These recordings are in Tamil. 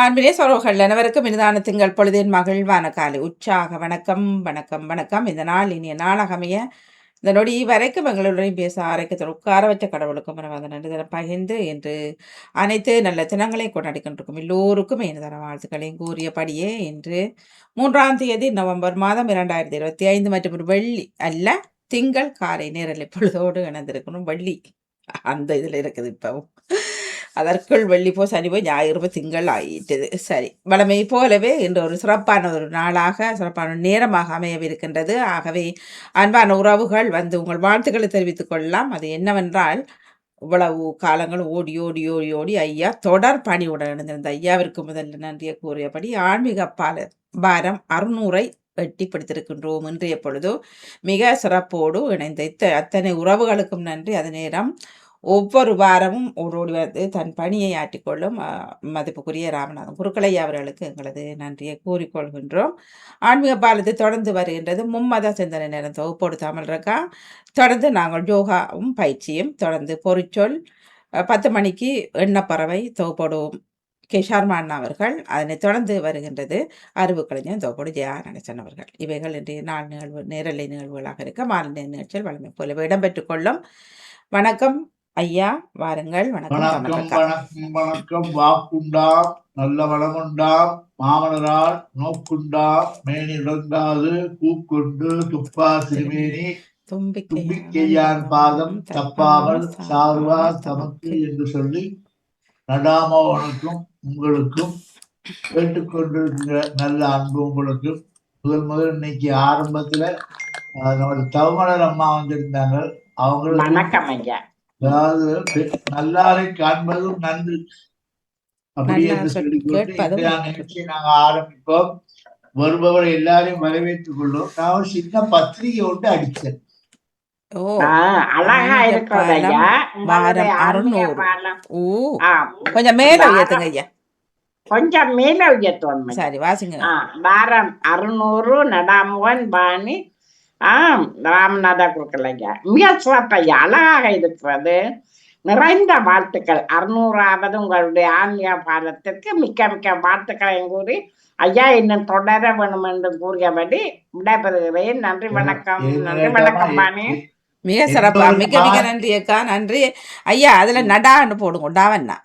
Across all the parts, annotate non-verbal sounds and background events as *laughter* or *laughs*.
ஆண்பிலே சொரோகள் அனைவருக்கும் இனிதான திங்கள் பொழுதின் மகிழ்வான காலை. உற்சாக வணக்கம் வணக்கம் வணக்கம். இந்த நாள் இனிய நாளாக அமைய இந்த நொடி வரைக்கும் எங்களுடன் பேச ஆரோக்கியத்தில் உட்கார வச்ச கடவுளுக்கும் மனவாத நன்றி பகிர்ந்து என்று அனைத்து நல்ல தினங்களையும் கொண்டாடி கொண்டிருக்கும் எல்லோருக்கும் எனதான வாழ்த்துக்களையும் கூறியபடியே இன்று மூன்றாம் தேதி நவம்பர் மாதம் இரண்டாயிரத்தி இருபத்தி ஐந்து மற்றும் ஒரு வெள்ளி அல்ல திங்கள் காலை நேரில் பொழுதோடு இணைந்திருக்கணும். வெள்ளி. அந்த இதில் இருக்குது இப்போ அதற்குள் வெள்ளி போ சனி போய் ஞாயிறு போய் திங்கள் ஆயிட்டது. சரி. வளமை போலவே இன்று ஒரு சிறப்பான ஒரு நாளாக சிறப்பான நேரமாக அமையவிருக்கின்றது. ஆகவே அன்பான உறவுகள் வந்து உங்கள் வாழ்த்துக்களை தெரிவித்துக் கொள்ளலாம். அது என்னவென்றால் இவ்வளவு காலங்களும் ஓடி ஓடி ஓடி ஓடி ஐயா தொடர் பணியுடன் இணைந்திருந்த ஐயாவிற்கு முதல்ல நன்றியை கூறியபடி ஆன்மீக பால பாரம் அறுநூறை எட்டி பிடித்திருக்கின்றோம் இன்றைய பொழுது. மிக சிறப்போடு இணைந்த இத்த அத்தனை உறவுகளுக்கும் நன்றி. அது நேரம் ஒவ்வொரு வாரமும் ஓடோடி வந்து தன் பணியை ஆற்றிக்கொள்ளும் மதிப்புக்குரிய ராமநாதன் குருக்கலை அவர்களுக்கு எங்களது நன்றியை கூறிக்கொள்கின்றோம். ஆன்மீக பாலத்தை தொடர்ந்து வருகின்றது. மும்மத சிந்தனை நேரம் தொகுப்போடு தமிழ் இருக்கா தொடர்ந்து நாங்கள் யோகாவும் பயிற்சியும் தொடர்ந்து பொறிச்சொல் பத்து மணிக்கு எண்ணப்பறவை தொகுப்போடுவோம் கே ஷர்மா அவர்கள் அதனை தொடர்ந்து வருகின்றது. அறிவு கலைஞர் தொகுப்போடு ஜெயா நடேசன் அவர்கள். இவைகள் இன்றைய நாள் நிகழ்வு நேரலை நிகழ்வுகளாக இருக்க மாலை நிகழ்ச்சியில் வளமை போலவே இடம்பெற்றுக் கொள்ளும். வணக்கம். ஐயா வாருங்கள். வணக்கம் வணக்கம் வணக்கம் வாக்குண்டாம் நல்ல வளமுண்டாம் மாமலரால் நோக்குண்டாம் மேனி இழந்தாது பூக்கொண்டு துப்பா திருமேனி தும்பிக்கையான் பாதம் தப்பாமல் சார்வார் தமக்கு. என்று சொல்லி நடாமவனுக்கும் உங்களுக்கும் கேட்டுக்கொண்டிருக்கிற நல்ல அன்பு உங்களுக்கும். முதல் முதல் இன்னைக்கு ஆரம்பத்துல நம்முடைய தவமலர் அம்மா வந்திருந்தாங்க அவங்களுக்கு வணக்கம் ஐயா. அதாவது நல்லாரை காண்பதும் நன்று. அப்படி நல்லார் என்று சொல்லிக்கொண்டு கேட்பதும் இந்த நிகழ்ச்சியை நாங்க ஆரம்பிப்போம். வருபவர் எல்லாரையும் வரவேற்றுக் கொள்ளும் நான் ஒரு சின்ன பத்திரிகை ஒன்று அடிச்சேன் ஓ ஆ, அழகா ஆ, கொஞ்சம் மேல உயர்த்துங்க ஐயா. கொஞ்சம் மேல உயர்த்துவோம். சரி வாசிங்க. வாரம் அறுநூறு நடாமுகன் பாணி ஆம் ராமநாத ஐயா மிக சிறப்பு ஐயா அழகாக இருக்கிறது நிறைந்த வாழ்த்துக்கள். அறுநூறாவது உங்களுடைய ஆன்மீக பாலத்திற்கு மிக்க மிக்க வாழ்த்துக்களையும் கூறி ஐயா இன்னும் தொடர வேணும் என்று கூறியபடி விடைபெறுகிறேன். நன்றி வணக்கம். நன்றி வணக்கம் பாணி மிக சிறப்பா. மிக மிக நன்றி அக்கா. நன்றி. ஐயா அதுல நடான்னு போடுங்க. டாவண்ணா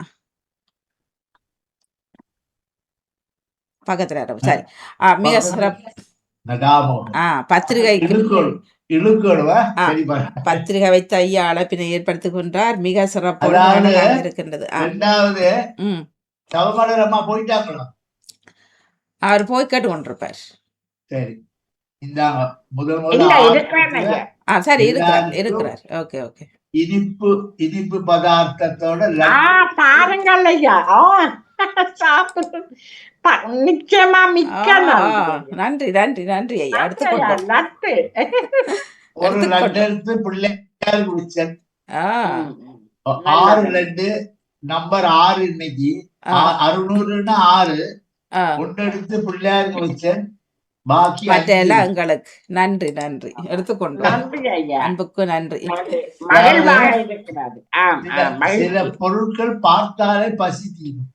பக்கத்துல. சரி. ஆ, மிக சிறப்பு பத்திரிகை வைத்த ஐயா அழைப்பினை ஏற்படுத்துகின்றார் மிக அழகாக இருக்கின்றது. அவர் போய் கேட்டு கொண்டிருப்பார். சரி. சரி இருக்கிறார் இருக்கிறார். Okay okay. இனிப்பு இனிப்பு பதார்த்தத்தோட பாருங்கள் ஐயா. *laughs* நிச்சயமா மிக்க நன்றி. நன்றி நன்றி நன்றி ஐயா. எடுத்து பிள்ளையாருக்கு வச்சேன் ஆ. ஆறு லட்டு நம்பர் ஆறு இன்னைக்கு. அறுநூறுன்னா ஆறு. ஒன்று எடுத்து அஞ்சு. எல்லாம் எங்களுக்கு. நன்றி நன்றி. எடுத்துக்கொண்டோம் நன்றி ஐயா. அன்புக்கு நன்றி. சில பொருட்கள் பார்த்தாலே பசி தீரும் ஆமா. உண்மைதானே ம். ம். ஆனால் அதுக்கு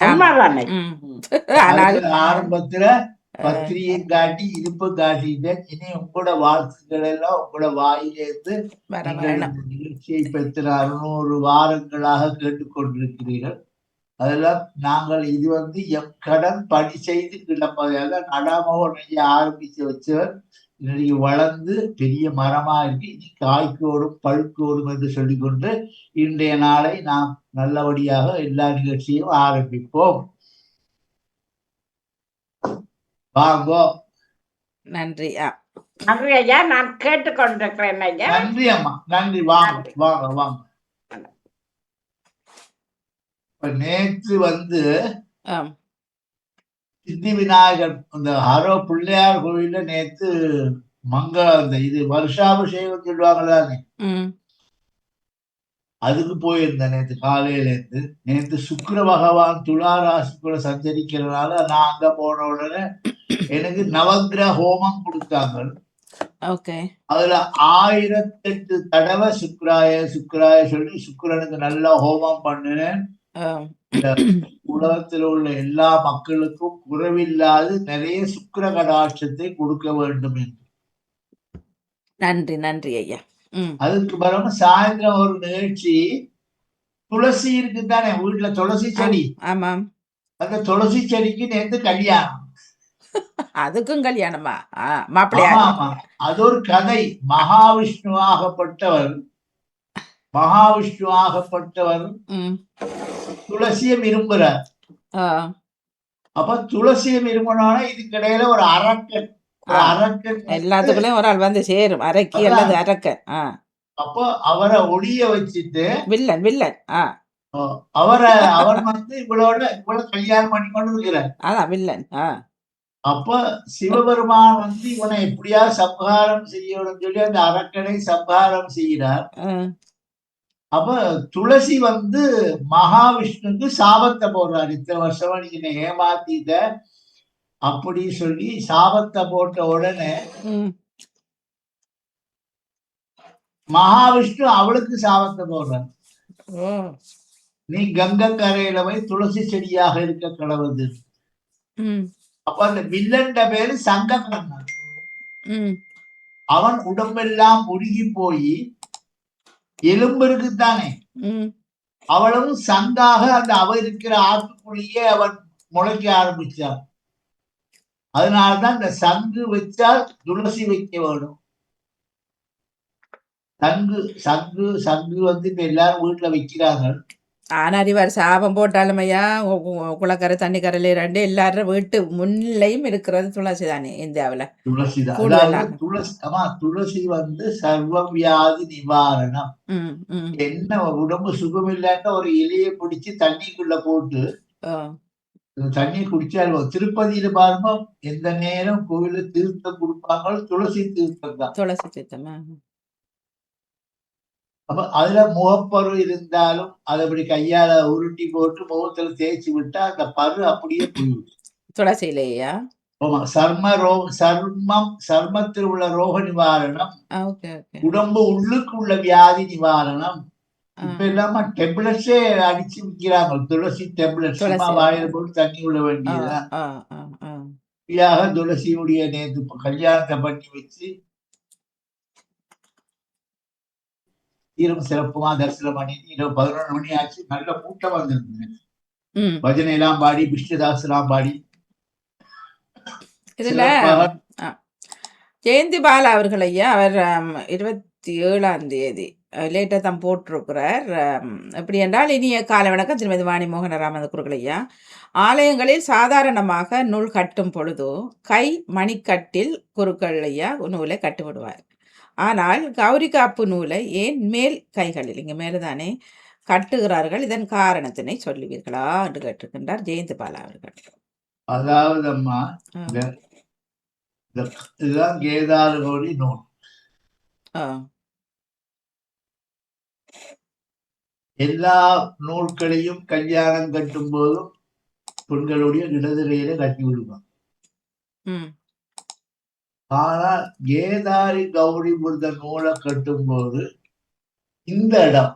*laughs* ஆரம்பத்துல பத்திரிகை காட்டி இனிப்பு காட்டிட்டேன் இனி உங்களோட வாழ்த்துக்கள் எல்லாம் உங்களோட வாயிலிருந்து நிகழ்ச்சியை பெற்ற அறுநூறு வாரங்களாக கேட்டுக்கொண்டிருக்கிறீர்கள். அதெல்லாம் நாங்கள் இது வந்து எம் கடன் பணி செய்து கிளம்பதாக நடாமவோ நிறைய ஆரம்பிச்சு வச்சவர் இன்னைக்கு வளர்ந்து பெரிய மரமா இருக்கு இனி காய்க்கோடும் பழுக்கோடும் என்று சொல்லிக்கொண்டு இன்றைய நாளை நாம் நல்லபடியாக எல்லா நிகழ்ச்சியும் ஆரம்பிப்போம். வாங்கோ. நன்றி நன்றி ஐயா நான் கேட்டுக்கொண்டிருக்கிறேன் ஐயா. நன்றி அம்மா. நன்றி வாங்க வாங்க வாங்க. இப்ப நேற்று வந்து. சித்தி விநாயகர் இந்த ஹரோ பிள்ளையார் கோவில்ல நேத்து மங்க அந்த இது வருஷாபிஷேகம் சொல்லுவாங்களானே அதுக்கு போயிருந்தேன் நேத்து காலையில இருந்து. நேத்து சுக்கிர பகவான் துலா ராசிக்குள்ள சஞ்சரிக்கிறதுனால நான் அங்க போன உடனே எனக்கு நவக்கிரக ஹோமம் கொடுத்தாங்க. அதுல ஆயிரத்தெட்டு தடவை சுக்ராய சுக்ராய சொல்லி சுக்கிரனுக்கு நல்லா ஹோமம் பண்ணினேன். உலகத்தில் உள்ள எல்லா மக்களுக்கும் குறைவில்லாது நிறைய சுக்கிர கடாட்சத்தை கொடுக்க வேண்டும் என்று. நன்றி நன்றி ஐயா. அதுக்கு பிறகு சாயந்தரம் ஒரு நிகழ்ச்சி துளசி இருக்குதானே வீட்டுல துளசி செடி. ஆமாம். அந்த துளசி செடிக்கு நேர்ந்து கல்யாணம். அதுக்கும் கல்யாணமா? மாப்பிள்ளையா? ஆமா, ஆமா. அது ஒரு கதை. மகாவிஷ்ணுவாகப்பட்டவர் மகாவிஷ்ணுவாகப்பட்டவர் ம். துளசியை விரும்புறார் ஆ. அப்ப துளசியை விரும்பினோட இதுக்கு இடையில ஒரு அரக்கன் எல்லாத்துக்குள்ளயும் ஒரு ஆள் வந்து சேரும் அரக்கி. அல்லது அரக்க அப்போ அவரை ஒளிய வச்சுட்டு வில்லன் வில்லன் அவரை அவர் வந்து இவளோட இவள கல்யாணம் பண்ணி கொண்டு இருக்கிறார். அதான் வில்லன் அப்ப சிவபெருமான் வந்து இவனை எப்படியா சம்ஹாரம் செய்யணும்னு சொல்லி அந்த அரக்கனை சம்ஹாரம் செய்கிறார். அப்ப துளசி வந்து மகாவிஷ்ணுக்கு சாபத்தை போடுறார். இத்தனை வருஷமா நீ என்னை ஏமாத்திட்ட அப்படி சொல்லி சாபத்தை போட்ட உடனே மகாவிஷ்ணு அவளுக்கு சாபத்தை போடுறார். ஓ. நீ கங்கை கரையில போய் துளசி செடியாக இருக்க கடவுது அப்ப அந்த வில்லன்ட பேரு சங்கக்கண்ணன். ம். அவன் உடம்பெல்லாம் உருகி போய் எலும்பு இருக்குத்தானே ம். அவளும் சங்காக அந்த அவ இருக்கிற ஆத்துக்குள்ளேயே அவன் முளைக்க ஆரம்பிச்சான் அதனாலதான் இந்த சங்கு வச்சால் துளசி வைக்க வேணும். சங்கு சங்கு சங்கு வந்து இப்ப எல்லாரும் வீட்டுல வைக்கிறாங்க ஆனால் இவர் சாபம் போட்டாலும் ஐயா குளக்கரை தண்ணிக்கரையில ரெண்டு எல்லாரும் வீட்டு முன்னிலையும் இருக்கிறது துளசி தானே இந்தியாவில் துளசி துளசி வந்து சர்வ வியாதி நிவாரணம் என்ன உடம்பு சுகம் இல்லைன்னா ஒரு இலையை பிடிச்சு தண்ணிக்குள்ள போட்டு தண்ணி குடிச்சால். திருப்பதியில பாருங்க எந்த நேரம் கோவில தீர்த்தம் கொடுப்பாங்களோ துளசி தீர்த்தம் தான் துளசி சித்தம் அப்ப அதுல முகப்பரு இருந்தாலும் அதை அப்படி கையால உருட்டி போட்டு முகத்துல தேய்ச்சி விட்டா அந்த பரு அப்படியே துளசியிலேயா ஆமா சர்ம ரோ சர்மம் சர்மத்தில் உள்ள ரோக நிவாரணம் உடம்பு உள்ளுக்கு உள்ள வியாதி நிவாரணம் இப்ப இல்லாம டெப்லெட்ஸே அடிச்சு விக்கிறாங்க. துளசி டெப்லெட் சும்மா. வாயில போட்டு தண்ணி உள்ள வேண்டியதுதான். துளசியுடைய நேற்று கல்யாணத்தை பண்ணி வச்சு ஈரம் சிறப்புமா தரிசனம் பண்ணி இரவு பதினொன்று மணி ஆச்சு. நல்ல கூட்டம் வந்திருந்தது. பஜனை எல்லாம் பாடி விஷ்ணுதாஸ் எல்லாம் பாடி. இதுல ஜெயந்தி பாலா அவர்கள் ஐயா அவர் இருபத்தி ஏழாம் தேதி லேட்டாக தான் போட்டிருக்கிறார். எப்படி என்றால் இனிய காலை வணக்கம் திருமதி வாணி மோகனராமன் குருக்கள் ஐயா. ஆலயங்களில் சாதாரணமாக நூல் கட்டும் பொழுது கை மணிக்கட்டில் குருக்கள் ஐயா நூலை கட்டுவிடுவார். ஆனால் கௌரி காப்பு நூலை ஏன் மேல் கைகளில் இங்கே மேலே தானே கட்டுகிறார்கள்? இதன் காரணத்தினை சொல்லுவீர்களா? என்று கேட்டிருக்கின்றார் ஜெயந்தி பாலா அவர்கள் அதாவது அம்மா இதுதான் கேதாரகோடி நூல். ஆ, எல்லா நூல்களையும் கல்யாணம் கட்டும் போதும் பெண்களுடைய இடதுகையில கட்டி விடுவாங்க. ஆனால் கேதாரி கௌரி புத்த நூலை கட்டும்போது இந்த இடம்.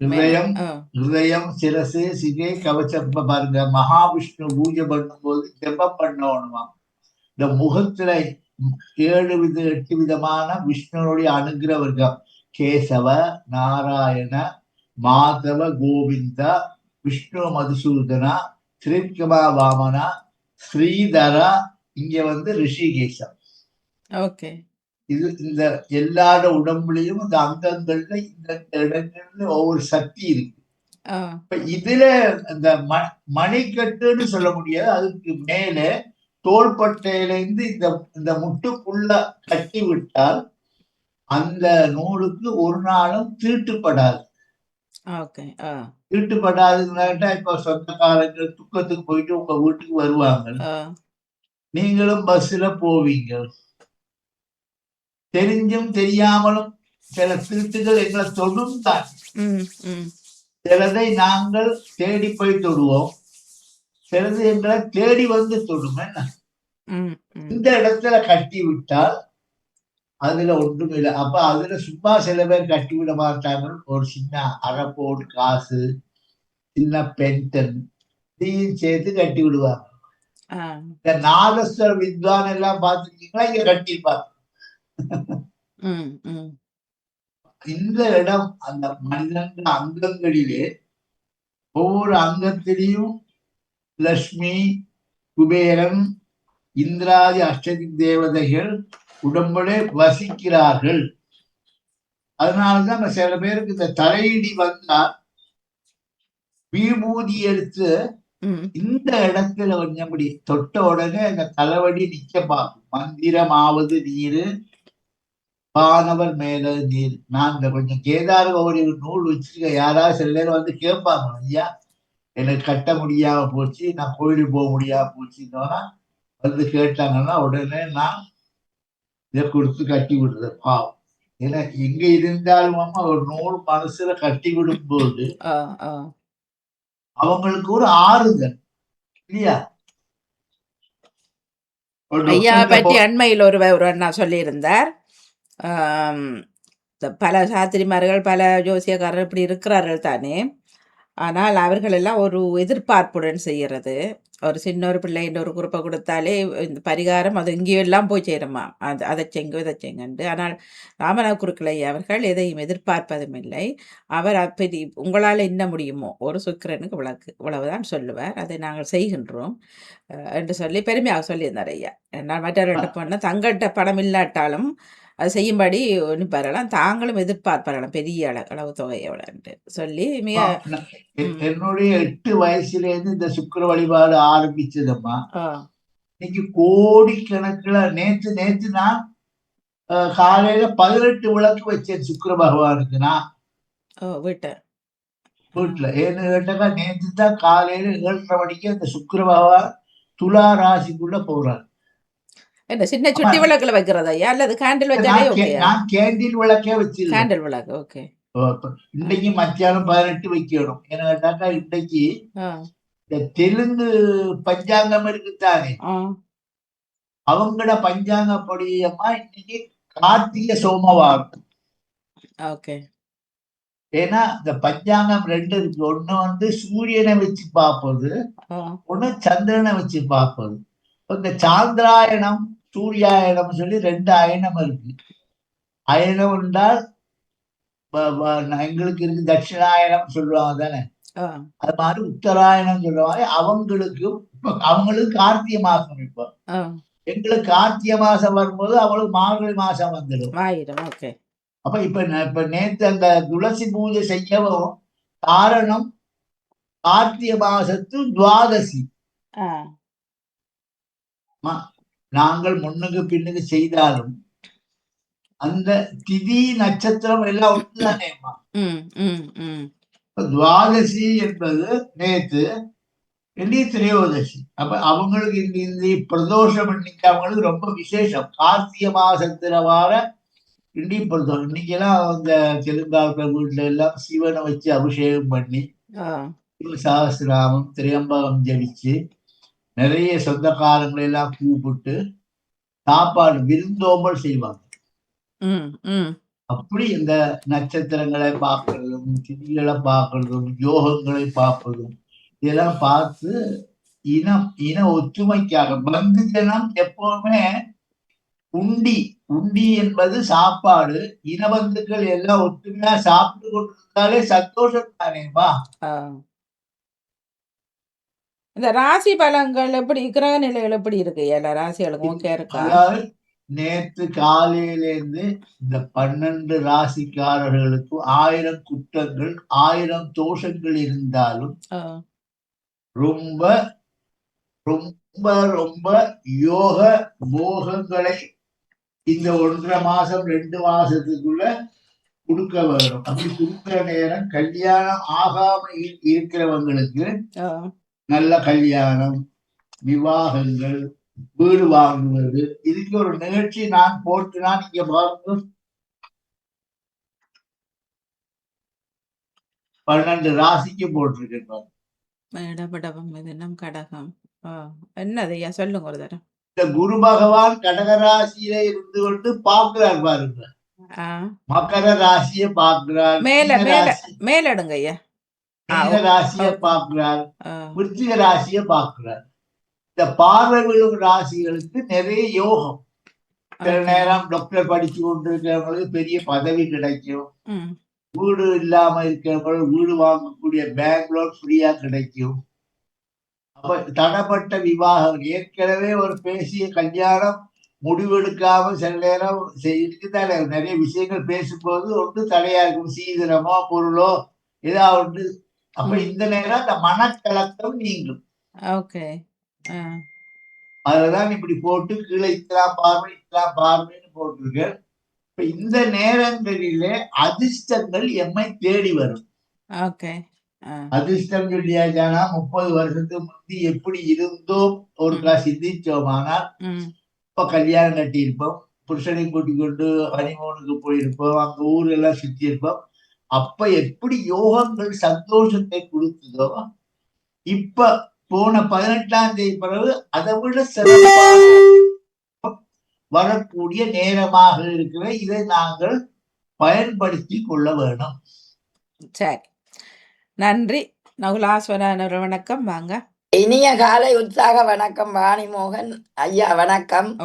ஹிருதயம் ஹிருதயம் சிரசு சிகை கவச்சம் பாருங்க மகாவிஷ்ணு பூஜை பண்ணும்போது ஜெபம் பண்ணணுமா? இந்த முகத்துல ஏழு வித எட்டு விதமான விஷ்ணுனுடைய அனுகிரக வர்க்கம் கேசவ நாராயண மாதவ கோவிந்தா விஷ்ணு மதுசூதனா திரித்கமா வாமனா ஸ்ரீதரா இங்க வந்து ரிஷிகேசம் ஓகே. இது இந்த எல்லார உடம்புலயும் இந்த அங்கங்கள்ல இந்த இடங்கள்ல ஒவ்வொரு சக்தி இருக்கு. இப்ப இதுல இந்த ம மணிக்கட்டுன்னு சொல்ல முடியாது. அதுக்கு மேல தோள்பட்டையில இருந்து இந்த இந்த முட்டுக்குள்ள கட்டி விட்டால் அந்த நூலுக்கு ஒரு நாளும் தீட்டுப்படாது தீட்டுப்படாதுன்னா இப்ப சொந்தக்காரங்க துக்கத்துக்கு போயிட்டு உங்க வீட்டுக்கு வருவாங்க. நீங்களும் பஸ்ல போவீங்க. தெரிஞ்சும் தெரியாமலும் சில திருட்டுகள் எங்களை தொடும் தான். சிலதை நாங்கள் தேடி போய் தொடுவோம். சிலது எங்களை தேடி வந்து தொடும் என்ன? இந்த இடத்துல கட்டி விட்டால் அதுல ஒன்றும் இல்லை. அப்ப அதுல சும்மா சில பேர் கட்டி விட மாட்டாங்க ஒரு சின்ன அரைப்போடு காசு சின்ன பென்டன் இதையும் சேர்த்து கட்டி விடுவாங்க. இந்த நாதஸ்வர வித்வான் எல்லாம் பார்த்துருக்கீங்களா? இங்க ம். இந்த இடம் அந்த மனிதன் அங்கங்களிலே ஒவ்வொரு அங்கத்திலையும் லக்ஷ்மி குபேரன் இந்திராதி அஷ்டதி தேவதைகள் உடம்புலே வசிக்கிறார்கள். அதனாலதான் சில பேருக்கு இந்த தலையிடி வந்தா விபூதி எடுத்து. இந்த இடத்துல கொஞ்சம் இப்படி தொட்ட உடனே அந்த தலைவடி நிக்க பார்க்கும் மந்திரமாவது நீரு வானவர் மேல நீர் நான் இந்த கொஞ்சம் கேதார கௌரி நூல் வச்சிருக்க யாராவது சில நேரம் வந்து கேட்பாங்க ஐயா எனக்கு கட்ட முடியாம போச்சு நான் கோயிலுக்கு போக முடியாம போச்சுன்னா வந்து கேட்டாங்கன்னா உடனே நான் இதை கொடுத்து கட்டி விடுறது பாவம் ஏன்னா எங்க இருந்தாலும் அம்மா ஒரு நூல் மனசுல கட்டி விடும்போது ஆ, ஆ. அவங்களுக்கு ஒரு ஆறுதல். இல்லையா? ஐயா பற்றி அண்மையில் ஒரு ஒரு அண்ணா சொல்லியிருந்தார். பல சாத்திரிமார்கள் பல ஜோசியக்காரர் இப்படி இருக்கிறார்கள் தானே. ஆனால் அவர்கள் எல்லாம் ஒரு எதிர்பார்ப்புடன் செய்கிறது. ஒரு சின்ன ஒரு பிள்ளைன்ற ஒரு குறிப்பை கொடுத்தாலே இந்த பரிகாரம் அது இங்கேயெல்லாம் போய் சேருமா? அது அதை செங்கு இதை செங்கண்டு. ஆனால் ராமநாத குருக்களை அவர்கள் எதையும் எதிர்பார்ப்பதும் இல்லை. அவர் அப்படி உங்களால் என்ன முடியுமோ ஒரு சுக்கிரனுக்கு விளக்கு இவ்வளவுதான் சொல்லுவார். அதை நாங்கள் செய்கின்றோம் என்று சொல்லி பெருமையாக சொல்லியிருந்தார் ஐயா. என்னால் மற்றவர் ரெண்டு பொண்ணு தங்கள்கிட்ட பணம் இல்லாட்டாலும் அது செய்யும்படி நிற்பார்களாம் தாங்களும் எதிர்பார்ப்பார்களாம் பெரிய அள அளவு தொகையோடன்ட்டு. சொல்லி மிக என்னுடைய எட்டு வயசுல இருந்து இந்த சுக்கிர வழிபாடு ஆரம்பிச்சதம்மா. இன்னைக்கு கோடிக்கணக்குல நேத்து நேத்து நான் காலையில பதினெட்டு விளக்கு வச்சேன் சுக்கிர பகவானுக்கு நான் ஓ வீட்டை வீட்டுல ஏன்னு கேட்டாக்கா நேத்து தான் காலையில ஏழரை மணிக்கு அந்த சுக்கிர பகவான் துலா ராசிக்குள்ள போறார். என்ன சின்ன சுட்டி விளக்குல வைக்கிறதா ஐயா? அல்லது கேண்டில் வச்சாலே நான் கேண்டில் விளக்கே வச்சிருக்கேன் கேண்டில் விளக்கு ஓகே இன்னைக்கு மத்தியானம் பதினெட்டு வைக்கணும். ஏன்னு கேட்டாக்கா இன்னைக்கு இந்த தெலுங்கு பஞ்சாங்கம் இருக்குத்தானே அவங்களோட பஞ்சாங்கப்படியமா இன்னைக்கு கார்த்திகை சோமவாரம். ஓகே ஏன்னா இந்த பஞ்சாங்கம் ரெண்டு இருக்கு. ஒண்ணு வந்து சூரியனை வச்சு பார்ப்பது ஒண்ணு சந்திரனை வச்சு பார்ப்பது. இந்த சாந்திராயணம் சூரியாயணம் சொல்லி ரெண்டு அயனம் இருக்கு. அயனம் என்றால் எங்களுக்கு இருக்கு தட்சிணாயனம் சொல்லுவாங்க தானே? அது மாதிரி உத்தராயணம் சொல்லுவாங்க. அவங்களுக்கு இப்ப அவங்களுக்கு கார்த்திகை மாசம் இப்போ எங்களுக்கு கார்த்திகை மாசம் வரும்போது அவங்களுக்கு மார்கழி மாசம் வந்துடும். அப்ப இப்ப இப்ப நேத்து அந்த துளசி பூஜை செய்யவும் காரணம் கார்த்திகை மாசத்து துவாதசி. நாங்கள் முன்னுக்கு பின்னுக்கு செய்தாலும் அந்த திதி நட்சத்திரம் எல்லாம் ஒன்றுதானேம்மா துவாதசி என்பது நேத்து வெள்ளி திரையோதசி. அப்ப அவங்களுக்கு இந்த இந்த பிரதோஷம் இன்னைக்கு அவங்களுக்கு ரொம்ப விசேஷம். கார்த்திகை மாசத்துல வார இண்டி பிரதோஷம். இன்னைக்கெல்லாம் அந்த தெலுங்காக்கள் வீட்டுல எல்லாம் சிவனை வச்சு அபிஷேகம் பண்ணி சிவ சகஸ்ரநாமம் திரியம்பகம் ஜபிச்சு நிறைய சொந்தக்காரங்களை எல்லாம் கூப்பிட்டு சாப்பாடு விருந்தோம்பல் செய்வாங்க. அப்படி இந்த நட்சத்திரங்களை பார்க்கறதும் திதிகளை பார்க்கறதும் யோகங்களை பார்ப்பதும் இதெல்லாம் பார்த்து இனம் இன ஒற்றுமைக்காக பந்து ஜனம் எப்பவுமே உண்டி உண்டி என்பது சாப்பாடு. இனபந்துக்கள் எல்லாம் ஒற்றுமையா சாப்பிட்டு கொண்டிருந்தாலே சந்தோஷம் தானேமா ஆ. இந்த ராசி பலங்கள் எப்படி கிரக நிலைகள் எப்படி இருக்கு? எல்லா ராசிகளுக்கும் ஓகே இருக்கா? நேற்று காலையில இருந்து இந்த பன்னெண்டு ராசிக்காரர்களுக்கும் ஆயிரம் குற்றங்கள் ஆயிரம் தோஷங்கள் இருந்தாலும் ரொம்ப ரொம்ப ரொம்ப யோக போகங்களை இந்த ஒன்றரை மாசம் ரெண்டு மாசத்துக்குள்ள கொடுக்க வேணும் அப்படி கொடுக்கிற நேரம் கல்யாணம் ஆகாம இருக்கிறவங்களுக்கு நல்ல கல்யாணம் விவாகங்கள் வீடு வாங்குவது. இதுக்கு ஒரு நிகழ்ச்சி நான் போட்டுனா நீங்க பாருங்க பன்னெண்டு ராசிக்கு போட்டிருக்கேன் பாருங்க. இடபடவம் மிதனம் கடகம். என்னது ஐயா சொல்லுங்க ஒரு தரம். இந்த குரு பகவான் கடகராசியில இருந்து கொண்டு பார்க்கிறார் பாருங்க. மகர ராசியை பார்க்கிறார். மேல, மேல. மேலெடுங்க ஐயா. மீன ராசியை. பார்க்கிறார். ஆ. விருச்சிக ராசியை பார்க்கிறார். இந்த பார்வை விழும் ராசிகளுக்கு நிறைய யோகம். சில நேரம் டாக்டர் படிச்சு கொண்டிருக்கிறவங்களுக்கு பெரிய பதவி கிடைக்கும். வீடு இல்லாம இருக்கிறவங்க வீடு வாங்கக்கூடிய பேங்க் லோன் ஃப்ரீயா கிடைக்கும். அப்ப தடப்பட்ட விவாகம். ஏற்கனவே ஒரு பேசிய கல்யாணம் முடிவெடுக்காம சில நேரம் இருக்குதானே நிறைய விஷயங்கள் பேசும்போது ஒன்று தடையா இருக்கும். சீதனமோ பொருளோ ஏதாவது ஒன்று அப்ப. இந்த நேரம் அந்த மனக்கலக்கம் நீங்கும். ஓகே. அதுதான் இப்படி போட்டு கீழே இத்தலாம் பார்வை இத்தலாம் பார்வைன்னு போட்டிருக்கேன் இப்ப இந்த நேரங்களிலே அதிர்ஷ்டங்கள் எம்மை தேடி வரும். ஓகே. அதிர்ஷ்டம் சொல்லியாச்சானா முப்பது வருஷத்துக்கு முந்தி எப்படி இருந்தோம்? ஒருக்கா சிந்திச்சோமானால் ம். இப்ப கல்யாணம் கட்டியிருப்போம். புருஷனை கூட்டிக் கொண்டு ஹனிமூனுக்கு போயிருப்போம். அங்க ஊரெல்லாம் சுத்தி இருப்போம் அப்ப எப்படி யோகங்கள் சந்தோஷத்தை கொடுத்ததோ இப்ப போன பதினெட்டாம் தேதி பிறகு அதை விட சிறப்பாக வரக்கூடிய நேரமாக இருக்கிற இதை நாங்கள் பயன்படுத்தி கொள்ள வேணும் சரி. நன்றி. நகுலாஸ்வரன் வணக்கம். வாங்க. இனிய காலை உற்சாக வணக்கம் வாணிமோகன். ஐயா வணக்கம்.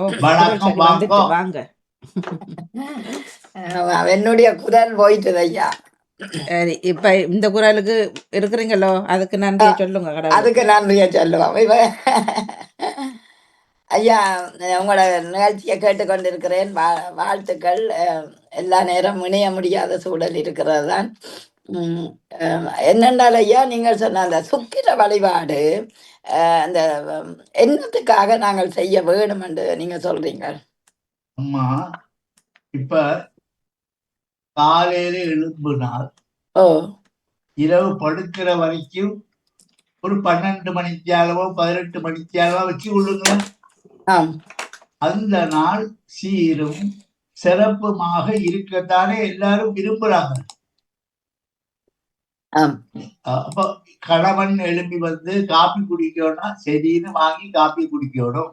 வாங்க. *laughs* என்னுடைய குரல் போயிட்டுது ஐயா. இப்ப இந்த குரலுக்கு இருக்கிறீங்களோ? அதுக்கு நன்றி சொல்லுங்க கடவுள். அதுக்கு நன்றிய சொல்லுவோம். இப்ப ஐயா உங்களோட நிகழ்ச்சியை கேட்டுக்கொண்டிருக்கிறேன். வா வாழ்த்துக்கள். எல்லா நேரம் இணைய முடியாத சூழல் இருக்கிறது தான் என்னென்றால் ஐயா நீங்கள் சொன்ன அந்த சுக்கிர வழிபாடு அஹ் அந்த என்னத்துக்காக நாங்கள் செய்ய வேணும் என்று நீங்க சொல்றீங்க? அம்மா இப்ப காலையில எழும்புனால் இரவு படுக்கிற வரைக்கும் ஒரு பன்னெண்டு மணிக்கு அளவோ பதினெட்டு மணிக்கு அளவோ வச்சு கொள்ளுங்க அந்த நாள் சீரும் சிறப்புமாக இருக்கத்தானே எல்லாரும் விரும்புறாங்க. அப்ப கணவன் எழுப்பி வந்து காப்பி குடிக்கணும்னா சரின்னு வாங்கி காப்பி குடிக்கணும்.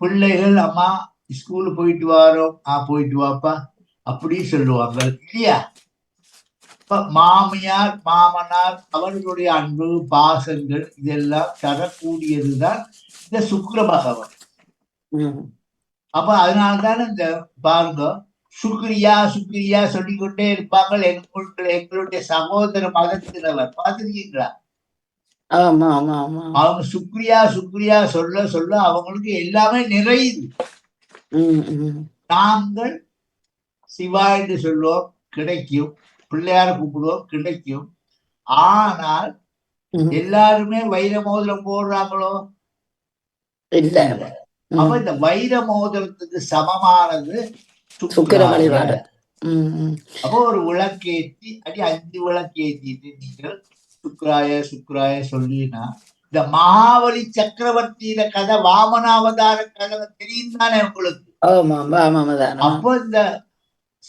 பிள்ளைகள் அம்மா ஸ்கூலு போயிட்டு வரோம். ஆ போயிட்டு வாப்பா. அப்படி சொல்லுவாங்க இல்லையா? இப்ப மாமியார் மாமனார் அவர்களுடைய அன்பு பாசங்கள் இதெல்லாம் தரக்கூடியதுதான் இந்த சுக்கிர பகவான். அப்ப அதனால்தான் இந்த பாருங்க சுக்ரியா சுக்ரியா சொல்லிக்கொண்டே இருப்பாங்க எங்களுடைய எங்களுடைய சகோதர மதத்தினவர் பார்த்துருக்கீங்களா? ஆமா ஆமா ஆமா. அவங்க சுக்ரியா சுக்ரியா சொல்ல சொல்ல அவங்களுக்கு எல்லாமே நிறையுது. நாங்கள் சிவா என்று சொல்லுவோம் கிடைக்கும் பிள்ளையார கூப்பிடுவோம் கிடைக்கும். ஆனால். எல்லாருமே வைர மோதிரம் போடுறாங்களோ? இல்ல. அப்ப இந்த வைர மோதிரத்துக்கு சமமானது அப்போ ஒரு விளக்கேற்றி அடி அஞ்சு விளக்கேற்றிட்டு நீங்கள் சுக்ராய சுக்ராய சொல்லினா இந்த மகாபலி சக்கரவர்த்தியில கதை வாமனாவதார கதை தெரியும் தானே உங்களுக்கு ஆமா ஆமா ஆமா அப்போ இந்த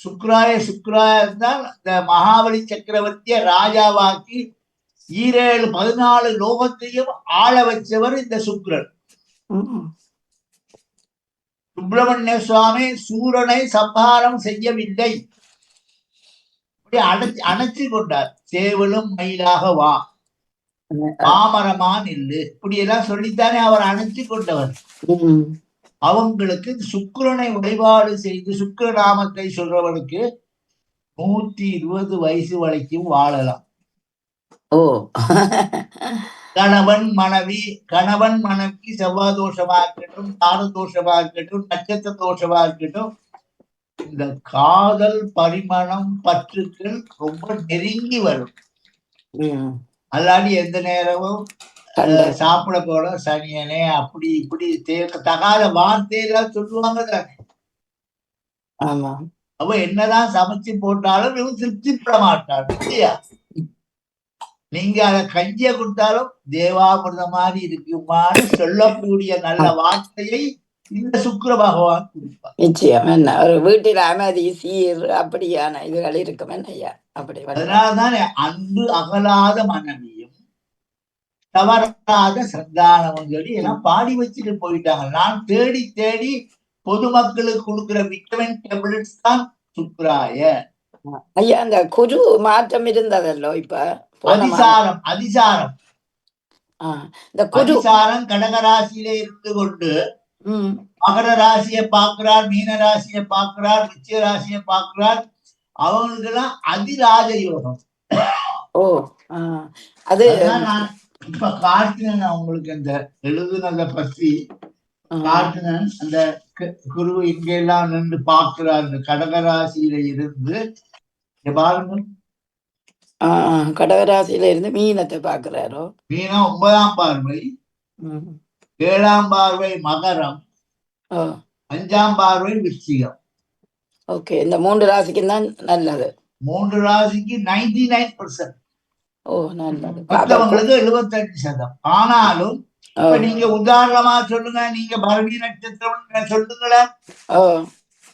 சுக்ராய சுக்ராய தான் இந்த மகாபலி சக்கரவர்த்திய ராஜாவாக்கி ஈரேழு பதினாலு லோகத்தையும் ஆள வச்சவர் இந்த சுக்ரன். சுப்பிரமணிய சுவாமி சூரனை சம்ஹாரம் செய்யவில்லை. அடைச்சு அணைச்சு கொண்டார். சேவலும் மயிலாக வா. மாமரமா நில்லு. இப்படி எல்லாம் சொல்லித்தானே அவர் அணைச்சு கொண்டவர். அவங்களுக்கு சுக்கிரனை வழிபாடு செய்து சுக்கிர நாமத்தை சொல்றவனுக்கு நூத்தி இருபது வயசு வரைக்கும் வாழலாம். ஓ. கணவன் மனைவி கணவன் மனைவி செவ்வாய் தோஷமா இருக்கட்டும் தார தோஷமா இருக்கட்டும் நட்சத்திர தோஷமா இருக்கட்டும் இந்த காதல் பரிமளம் பற்றுக்கள் ரொம்ப நெருங்கி வரும். அல்லாடி எந்த நேரமும் சாப்பிட போல சனியனே அப்படி இப்படி தகாத வார்த்தையெல்லாம் சொல்லுவாங்க ஆமா. அவ என்னதான் சமைச்சு போட்டாலும் இவன் திருப்திப்பட மாட்டான் இல்லையா? நீங்க அத கஞ்சிய கொடுத்தாலும் தேவாமிர்த மாதிரி இருக்குமான்னு சொல்லக்கூடிய நல்ல வார்த்தையை இந்த சுக்கிர பகவான் கொடுப்பார். நிச்சயம் என்ன? ஒரு வீட்டில் அமைதி சீர் அப்படியான இதுகள் இருக்கும் என்ன ஐயா அப்படி. அதனாலதானே அன்பு அகலாத மனைவியும் தவறாத சந்தானம் சொல்லி எல்லாம் பாடி வச்சுட்டு போயிட்டாங்க. நான் தேடி தேடி பொதுமக்களுக்கு கொடுக்கிற விட்டமின் டேப்லெட்ஸ் தான் சுக்ராய ஐயா அந்த குரு மாற்றம் இருந்ததல்லோ இப்ப? அதிசாரம் அதிசாரம். இந்த அதிசாரம் கடகராசியில இருந்து கொண்டு மகர ராசியை பார்க்கிறார் மீன ராசியை பார்க்கிறார் நிச்சய ராசியை பார்க்கிறார். அவங்களுக்கு எல்லாம் அதிராஜ யோகம். ஓ அது நான் இப்ப காட்டினேன் நான் உங்களுக்கு அந்த எழுதுனத பத்தி. காட்டினேன் அந்த கு- குரு இங்கெல்லாம் நின்று பார்க்கிறார் இந்த கடகராசியில இருந்து. பாருங்க. கடகராசியில இருந்து மீனத்தை பாக்குறாரோ மீனா ஒன்பதாம் பார்வை. ஏழாம் பார்வை மகரம். அஞ்சாம் பார்வை விருச்சிகம். ஓகே இந்த மூன்று ராசிக்கும் தான் நல்லது. மூன்று ராசிக்கு நைன்டி நைன் பர்சன்ட். மற்றவங்களுக்கு எழுபத்தஞ்சு சதம். ஆனாலும் நீங்க உதாரணமா சொல்லுங்க நீங்க பரணி நட்சத்திரம் சொல்லுங்களேன்.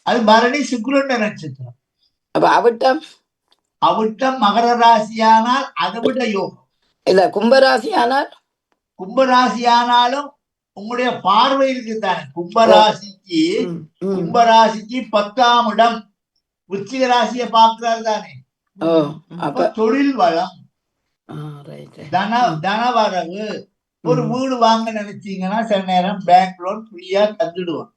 அது பரணி சுக்கிரண்ட நட்சத்திரம். அப்ப அவிட்டம்? அவிட்டம் மகர ராசியானால் அதை விட யோகம். இல்ல கும்பராசி ஆனால் கும்பராசியானாலும் உங்களுடைய பார்வை இருக்குதானே? கும்பராசிக்கு. கும்பராசிக்கு பத்தாம் இடம். விருச்சிக ராசியை பார்க்கிறார் தானே? தொழில் வளம். தன தனவரவு ஒரு வீடு வாங்க நினைச்சீங்கன்னா சில நேரம் பேங்க் லோன் ஃப்ரீயா தந்துடுவான்.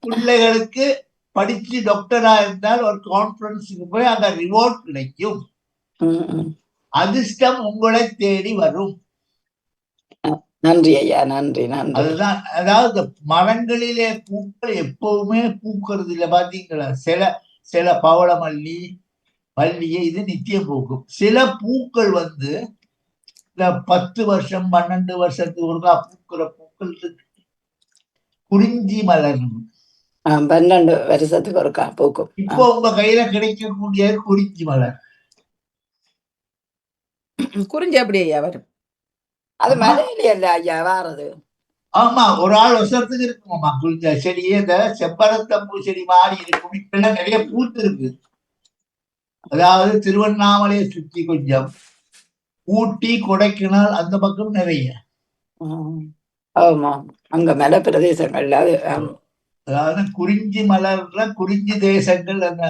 பிள்ளைகளுக்கு படிச்சு டாக்டரா இருந்தால் ஒரு கான்ஃபரன்ஸுக்கு போய் அந்த ரிவார்ட் கிடைக்கும். அதிர்ஷ்டம் உங்களை தேடி வரும். நன்றி ஐயா நன்றி நன்றி. அதுதான். அதாவது மரங்களிலே பூக்கள் எப்பவுமே பூக்கிறது இல்ல. பாத்தீங்களா? சில சில பவளமல்லி மல்லிகை இது நித்தியம் பூக்கும். சில பூக்கள் வந்து இந்த பத்து வருஷம் பன்னெண்டு வருஷத்துக்கு ஒருக்கா பூக்கிற பூக்கள் இருக்கு. குறிஞ்சி மலர் பன்னெண்டு வருஷத்துக்கு ஒருக்கா பூக்கும். இப்போ உங்க கையில கிடைக்கக்கூடிய குறிஞ்சி மலர். குறிஞ்சி எப்படி ஐயா வரும். அது மலையில இல்ல ஐயா வாரது. ஆமா ஒரு ஆள் வருஷத்துக்கு இருக்குமாம்மா குறிஞ்ச. செடியே இந்த செம்பரத்தம்பூ செடி மாதிரி இருக்கும் இப்ப எல்லாம் நிறைய பூத்து இருக்கு. அதாவது திருவண்ணாமலையை சுற்றி கொஞ்சம் ஊட்டி கொடைக்கானல் அந்த பக்கம் நிறைய. ஆமா அங்க மலை பிரதேசங்கள்ல. அதாவது குறிஞ்சி மலர்ல குறிஞ்சி தேசங்கள் அந்த